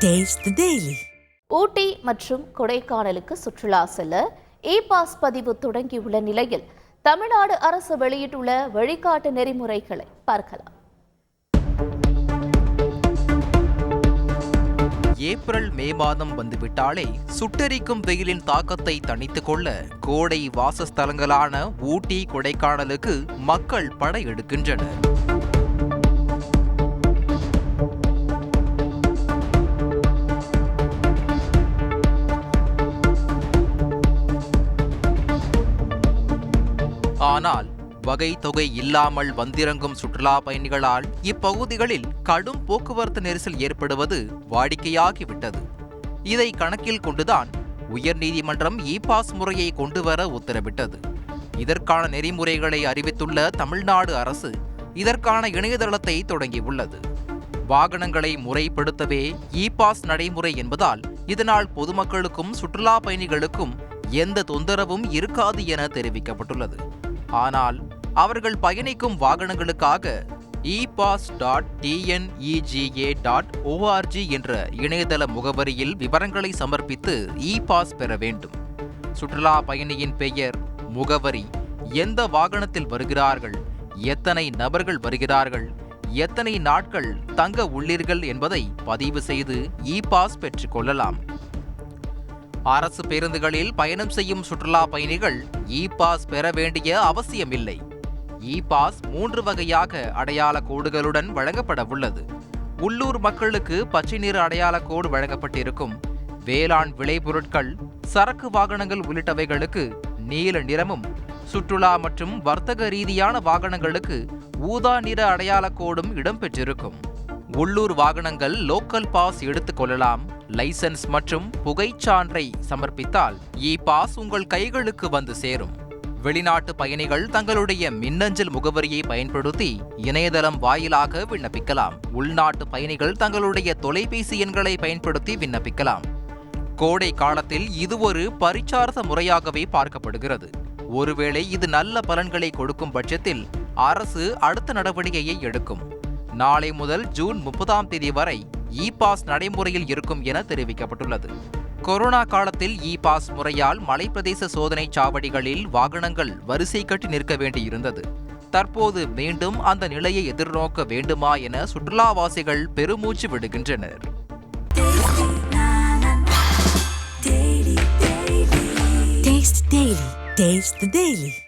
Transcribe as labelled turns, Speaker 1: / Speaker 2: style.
Speaker 1: The Daily.
Speaker 2: ஊட்டி மற்றும் கொடைக்கானலுக்கு சுற்றுலா செல்ல இ பாஸ் பதிவு தொடங்கியுள்ள நிலையில் தமிழ்நாடு அரசு வெளியிட்டுள்ள வழிகாட்டு நெறிமுறைகளை பார்க்கலாம்
Speaker 3: ஏப்ரல் மே மாதம் வந்துவிட்டாலே சுட்டெரிக்கும் வெயிலின் தாக்கத்தை தணித்துக் கொள்ள கோடை வாசஸ்தலங்களான ஊட்டி கொடைக்கானலுக்கு மக்கள் படையெடுக்கின்றனர் ஆனால் வகை தொகை இல்லாமல் வந்திறங்கும் சுற்றுலா பயணிகளால் இப்பகுதிகளில் கடும் போக்குவரத்து நெரிசல் ஏற்படுவது வாடிக்கையாகிவிட்டது. இதை கணக்கில் கொண்டுதான் உயர்நீதிமன்றம் இ பாஸ் முறையை கொண்டுவர உத்தரவிட்டது. இதற்கான நெறிமுறைகளை அறிவித்துள்ள தமிழ்நாடு அரசு இதற்கான இணையதளத்தை தொடங்கியுள்ளது. வாகனங்களை முறைப்படுத்தவே இ பாஸ் நடைமுறை என்பதால் இதனால் பொதுமக்களுக்கும் சுற்றுலா பயணிகளுக்கும் எந்த தொந்தரவும் இருக்காது என தெரிவிக்கப்பட்டுள்ளது. ஆனால் அவர்கள் பயணிக்கும் வாகனங்களுக்காக e pass dot TNEGA dot ORG என்ற இணையதள முகவரியில் விவரங்களை சமர்ப்பித்து இ பாஸ் பெற வேண்டும். சுற்றுலா பயணியின் பெயர் முகவரி எந்த வாகனத்தில் வருகிறார்கள் எத்தனை நபர்கள் வருகிறார்கள் எத்தனை நாட்கள் தங்க உள்ளீர்கள் என்பதை பதிவு செய்து இ பாஸ் பெற்றுக்கொள்ளலாம் அரசு பேருந்துகளில் பயணம் செய்யும் சுற்றுலா பயணிகள் இ பாஸ் பெற வேண்டிய அவசியமில்லை. இ பாஸ் மூன்று வகையாக அடையாள கோடுகளுடன் வழங்கப்பட உள்ளது. உள்ளூர் மக்களுக்கு பச்சை நிற அடையாள கோடு வழங்கப்பட்டிருக்கும். வேளாண் விளைபொருட்கள் சரக்கு வாகனங்கள் உள்ளிட்டவைகளுக்கு நீல நிறமும் சுற்றுலா மற்றும் வர்த்தக ரீதியான வாகனங்களுக்கு ஊதா நிற அடையாள கோடும் இடம்பெற்றிருக்கும். உள்ளூர் வாகனங்கள் லோக்கல் பாஸ் எடுத்துக்கொள்ளலாம் லைசன்ஸ் மற்றும் புகைச்சான்றை சமர்ப்பித்தால் இ பாஸ் உங்கள் கைகளுக்கு வந்து சேரும். வெளிநாட்டு பயணிகள் தங்களுடைய மின்னஞ்சல் முகவரியை பயன்படுத்தி இணையதளம் வாயிலாக விண்ணப்பிக்கலாம். உள்நாட்டு பயணிகள் தங்களுடைய தொலைபேசி எண்களை பயன்படுத்தி விண்ணப்பிக்கலாம். கோடை காலத்தில் இது ஒரு பரிச்சார்த்த முறையாகவே பார்க்கப்படுகிறது. ஒருவேளை இது நல்ல பலன்களை கொடுக்கும் பட்சத்தில் அரசு அடுத்த நடவடிக்கையை எடுக்கும். நாளை முதல் ஜூன் முப்பதாம் தேதி வரை இ பாஸ் நடைமுறையில் இருக்கும் என தெரிவிக்கப்பட்டுள்ளது. கொரோனா காலத்தில் இ பாஸ் முறையால் மலைப்பிரதேச சோதனை சாவடிகளில் வாகனங்கள் வரிசை கட்டி நிற்க வேண்டியிருந்தது. தற்போது மீண்டும் அந்த நிலையை எதிர்நோக்க வேண்டுமா என சுற்றுலாவாசிகள் பெருமூச்சு விடுகின்றனர்.
Speaker 1: Taste the Daily.